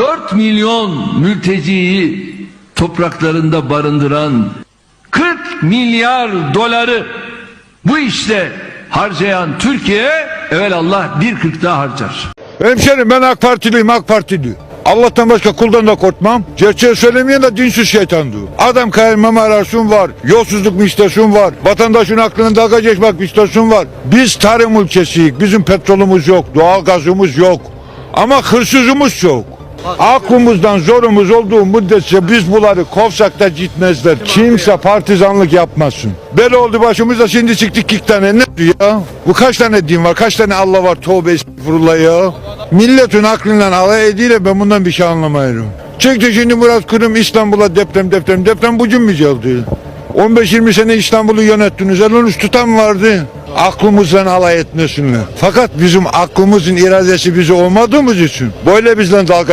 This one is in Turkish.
4 milyon mülteciyi topraklarında barındıran 40 milyar doları bu işte harcayan Türkiye evvel Allah bir kırk daha harcar. Hemşerim ben AK Partiliyim AK Partili. Allah'tan başka kuldan da korkmam. Gerçeği söylemeyen de dinsiz şeytandı. Adam kayırmama arasun var. Yolsuzluk müstesun var. Vatandaşın aklını dalga geçmek müstesun var. Biz tarım ülkesiyiz. Bizim petrolümüz yok. Doğal gazımız yok. Ama hırsızımız çok. Aklımızdan zorumuz olduğu müddetçe biz bunları kovsak da gitmezler. Kimse partizanlık yapmasın. Böyle oldu başımıza şimdi çıktık iki tane ne diyor ya? Bu kaç tane din var? Kaç tane Allah var? Tövbe estağfurullah ya. Milletin aklından alay ediyle ben bundan bir şey anlamıyorum. Çıktı şimdi Murat Kurum İstanbul'a deprem deprem deprem bugün mü geldi? 15-20 sene İstanbul'u yönettiniz. Eliniz tutan vardı. Aklımızdan alay etmesinler. Fakat bizim aklımızın iradesi bizi olmadığımız için böyle bizden dalga